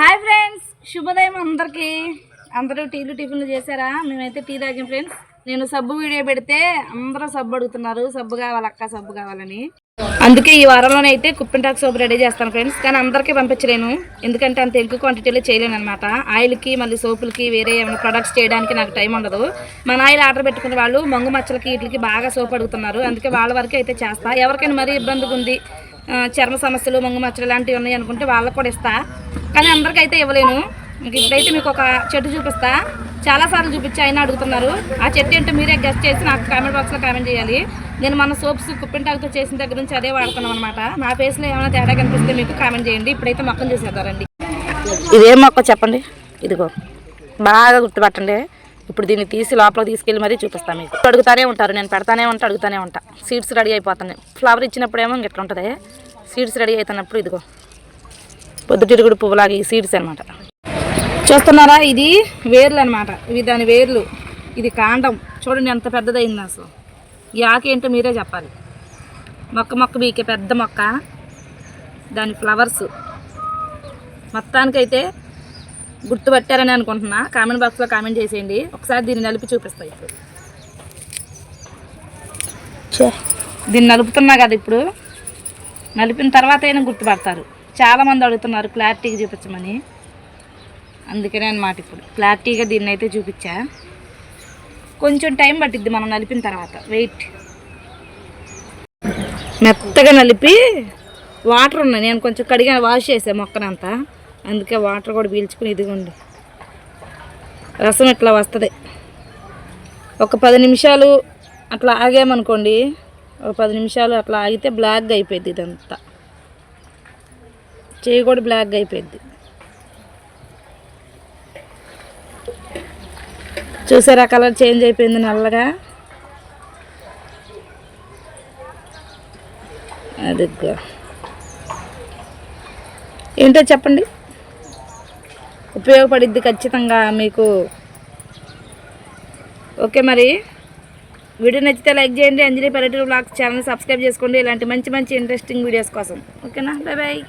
Hi friends శుభోదయం అందరికీ. అందరూ టీలు టిఫిన్లు చేశారా? మేమైతే టీ తాగాం ఫ్రెండ్స్. నేను సబ్బు వీడియో పెడితే అందరూ సబ్బు అడుగుతున్నారు. సబ్బు కావాలి అక్క సబ్బు కావాలని. అందుకే ఈ వారంలోనే అయితే కుప్పింటాక్ సోప్ రెడీ చేస్తాను ఫ్రెండ్స్. కానీ అందరికీ పంపించలేను. ఎందుకంటే అంత ఎక్కువ క్వాంటిటీలో చేయలేను అనమాట ఆయిల్కి మళ్ళీ సోపులకి వేరే ఏమైనా ప్రొడక్ట్స్ చేయడానికి నాకు టైం ఉండదు. మన ఆయిల్ ఆర్డర్ పెట్టుకునే వాళ్ళు మంగు మచ్చలకి వీటికి బాగా సోప్ అడుగుతున్నారు. అందుకే వాళ్ళ వరకు అయితే చేస్తా. ఎవరికైనా మరీ ఇబ్బందిగా ఉంది చర్మ సమస్యలు మంగు మచ్చలు లాంటివి ఉన్నాయి అనుకుంటే వాళ్ళకు కూడా ఇస్తా. కానీ అందరికైతే ఇవ్వలేను. ఇప్పుడైతే మీకు ఒక చెట్టు చూపిస్తా. చాలా సార్లు చూపించి అయినా అడుగుతున్నారు. ఆ చెట్టు ఏంటో మీరే గెస్ట్ చేసి నాకు కామెంట్ బాక్స్లో కామెంట్ చేయాలి. నేను మన సోప్స్ కుప్పింటాకుతో చేసిన దగ్గర నుంచి అదే వాడుతున్నాం అనమాట నా ఫేస్లో ఏమైనా తేడా కనిపిస్తే మీకు కామెంట్ చేయండి. ఇప్పుడైతే మొక్కను చూసేద్దారండి ఇదేం మొక్క చెప్పండి. ఇదిగో. బాగా గుర్తుపట్టండి. ఇప్పుడు దీన్ని తీసి లోపల తీసుకెళ్ళి మరీ చూపిస్తాను మీకు. అడుగుతానే ఉంటారు నేను పెడతానే ఉంటా అడుగుతానే ఉంటా. సీడ్స్ రెడీ అయిపోతున్నాయి. ఫ్లవర్ ఇచ్చినప్పుడు ఏమో ఇట్లా ఉంటుంది. సీడ్స్ రెడీ అవుతున్నప్పుడు ఇదిగో. పొద్దుటిరుగుడు పువ్వులాగా ఈ సీడ్స్ అనమాట చూస్తున్నారా? ఇది వేర్లు అనమాట ఇవి దాని వేర్లు. ఇది కాండం. చూడండి ఎంత పెద్దదైంది అసలు. ఈ ఆకేంటో మీరే చెప్పాలి. మొక్క మొక్క మీకే పెద్ద మొక్క. దాని ఫ్లవర్స్ మొత్తానికైతే గుర్తుపట్టారని అనుకుంటున్నా. కామెంట్ బాక్స్లో కామెంట్ చేసేయండి. ఒకసారి దీన్ని నలిపి చూపిస్తా ఇప్పుడు. దీన్ని నలుపుతున్నా కదా ఇప్పుడు. నలిపిన తర్వాత అయినా గుర్తుపడతారు. చాలామంది అడుగుతున్నారు క్లారిటీగా చూపించమని. అందుకనే అనమాట ఇప్పుడు. క్లారిటీగా దీన్ని అయితే చూపించా. కొంచెం టైం పట్టిద్ది మనం నలిపిన తర్వాత. వెయిట్ మెత్తగా నలిపి వాటర్ ఉన్నాయి. నేను కొంచెం కడిగా వాష్ చేసా మొక్కనంతా. అందుకే వాటర్ కూడా పీల్చుకుని ఇదిగోండి. రసం ఇట్లా వస్తుంది? ఒక పది నిమిషాలు అట్లా ఆగామనుకోండి ఒక పది నిమిషాలు అట్లా ఆగితే బ్లాక్గా అయిపోయింది ఇదంతా. చేయి కూడా బ్లాక్గా అయిపోయింది చూసారా కలర్ చేంజ్ అయిపోయింది నల్లగా? అదిగ్గా ఏంటో చెప్పండి? ఉపయోగపడిద్ది ఖచ్చితంగా మీకు. ఓకే మరి. వీడియో నచ్చితే లైక్ చేయండి. అంజలి పల్లెటూరు బ్లాగ్స్ ఛానల్ సబ్స్క్రైబ్ చేసుకోండి. ఇలాంటి మంచి మంచి ఇంట్రెస్టింగ్ వీడియోస్ కోసం. ఓకేనా? Bye bye